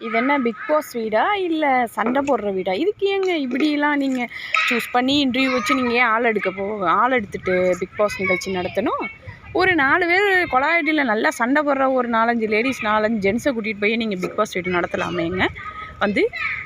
இது என்ன big pass வீடா இல்லை சண்டை போடுற வீடா? இதுக்கு ஏங்க இப்படிலாம் நீங்கள் சூஸ் பண்ணி இன்டர்வியூ வச்சு நீங்கள் ஏன் ஆள் எடுக்க போ ஆள் எடுத்துகிட்டு பிக் பாஸ் நிகழ்ச்சி நடத்தணும்? ஒரு நாலு பேர் கொலாயடியில் நல்லா சண்டை போடுற ஒரு நாலஞ்சு லேடிஸ் நாலஞ்சு ஜென்ஸை கூட்டிகிட்டு போய் நீங்கள் பிக் பாஸ் வீடு நடத்தலாமேங்க. வந்து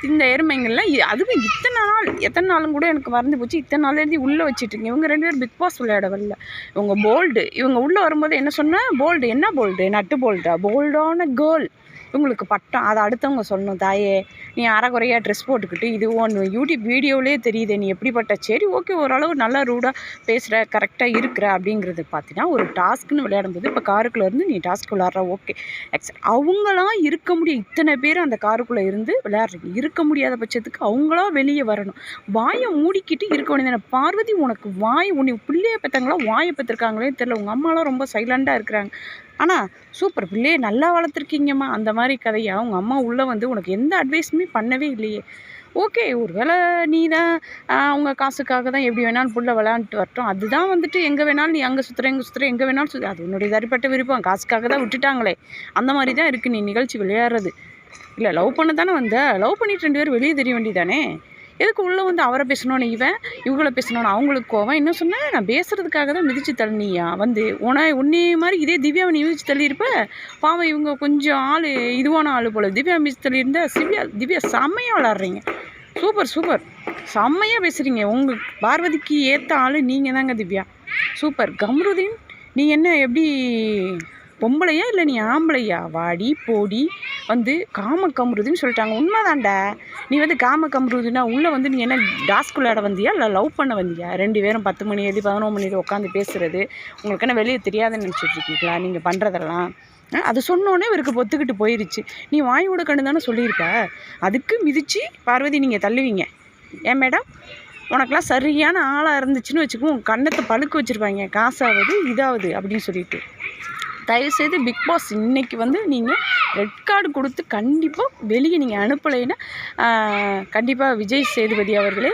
இந்த எருமைங்கள்லாம் அதுவும் இத்தனை நாள் எத்தனை நாளும் கூட எனக்கு மறந்து போச்சு. இத்தனை நாள் எழுதி உள்ளே வச்சுட்டுங்க இவங்க ரெண்டு பேரும் பிக் பாஸ் விளையாட வரல. இவங்க போல்டு இவங்க உள்ளே வரும்போது என்ன சொன்னால் போல்டு என்ன போல்டு நட்டு போல்டா போல்டான கேர்ள் இவங்களுக்கு பட்டம் அதை அடுத்தவங்க சொல்லணும் தாயே. நீ அரைகுறையாக ட்ரெஸ் போட்டுக்கிட்டு இது ஒன்று யூடியூப் வீடியோவிலே தெரியுது நீ எப்படிப்பட்ட சரி ஓகே ஓரளவு நல்லா ரூடாக பேசுகிற கரெக்டாக இருக்கிற அப்படிங்கிறது பார்த்தீங்கன்னா ஒரு டாஸ்க்னு விளையாடும்போது இப்போ காருக்குள்ளே இருந்து நீ டாஸ்க் விளையாடுற ஓகே எக்ஸ் அவங்களாம் இருக்க முடியும். இத்தனை பேர் அந்த காருக்குள்ளே இருந்து விளையாடுறீங்க. இருக்க முடியாத பட்சத்துக்கு அவங்களா வெளியே வரணும். வாயை மூடிக்கிட்டு இருக்க வேண்டியது பார்வதி உனக்கு வாய் உன்னை பிள்ளையை பெற்றவங்களா வாயை பெற்றிருக்காங்களே தெரில உங்கள் அம்மாலாம் ரொம்ப சைலண்டாக இருக்கிறாங்க. ஆனால் சூப்பர் பிள்ளையே நல்லா வளர்த்துருக்கீங்கம்மா. அந்த மாதிரி கதையாக உங்கள் அம்மா உள்ளே வந்து உனக்கு எந்த அட்வைஸுமே பண்ணவே இல்லையே. ஓகே ஒரு வேளை நீ தான் அவங்க காசுக்காக தான் எப்படி வேணாலும் புள்ள விளையாண்டுட்டு வரட்டும். அதுதான் வந்துட்டு எங்கே வேணாலும் நீ அங்கே சுற்றுற எங்கே சுற்றுற எங்கே வேணாலும் சுற்று அது உன்னுடைய தனிப்பட்ட விருப்பம். காசுக்காக தான் விட்டுட்டாங்களே. அந்த மாதிரி தான் இருக்குது நீ நிகழ்ச்சி விளையாடுறது. இல்லை லவ் பண்ண தானே வந்த? லவ் பண்ணிட்டு ரெண்டு பேரும் வெளியே தெரிய வேண்டியதானே எதுக்கு உள்ளே வந்து அவரை பேசணும்னு இவன் இவங்கள பேசணும்னு அவங்களுக்கு கோவம்? இன்னும் சொன்னேன் நான் பேசுகிறதுக்காக தான் மிதிச்சு தள்ளினியா? வந்து உன உன்னே மாதிரி இதே திவ்யாவை நீ மிதிச்சு தள்ளியிருப்ப? பாவம் இவங்க கொஞ்சம் ஆள் இதுவான ஆள் போல். திவ்யா மிதிச்சு தள்ளியிருந்தா சிவ்யா திவ்யா செம்மையாக விளாட்றீங்க சூப்பர் சூப்பர். செம்மையாக பேசுகிறீங்க உங்கள் பார்வதிக்கு ஏற்ற ஆள் நீங்கள் தாங்க திவ்யா. சூப்பர். கம்ருதீன் நீ என்ன எப்படி பொம்பளையா இல்லை நீ ஆம்பளையா? வாடி போடி. வந்து காம கம்ருதுன்னு சொல்லிட்டாங்க. உண்மைதான்டா. நீ வந்து காம கம்ருதுன்னா உள்ளே வந்து நீ என்ன டாஸ்க் விளையாட வந்தியா? இல்லை லவ் பண்ண வந்தியா? ரெண்டு பேரும் பத்து மணி எழுதி பதினோரு மணி உட்காந்து பேசுகிறது உங்களுக்கு என்ன வெளியே தெரியாதுன்னு நினச்சிட்டு இருக்கீங்களா? நீங்கள் பண்ணுறதெல்லாம் அது சொன்னோன்னே இவருக்கு பொத்துக்கிட்டு போயிருச்சு. நீ வாய் விட தானே சொல்லியிருப்ப? அதுக்கு மிதித்து பார்வதி நீங்கள் தள்ளுவீங்க. ஏன் மேடம்? உனக்கெல்லாம் சரியான ஆளாக இருந்துச்சுன்னு வச்சுக்கோ உன் கண்ணத்தை பழுக்க வச்சுருப்பாங்க. காசாவது இதாவது அப்படின்னு சொல்லிட்டு. தயவுசெய்து பிக் பாஸ் இன்றைக்கி வந்து நீங்கள் ரெட் கார்டு கொடுத்து கண்டிப்பாக வெளியே நீங்கள் அனுப்பலைன்னா கண்டிப்பாக விஜய் சேதுபதி அவர்களே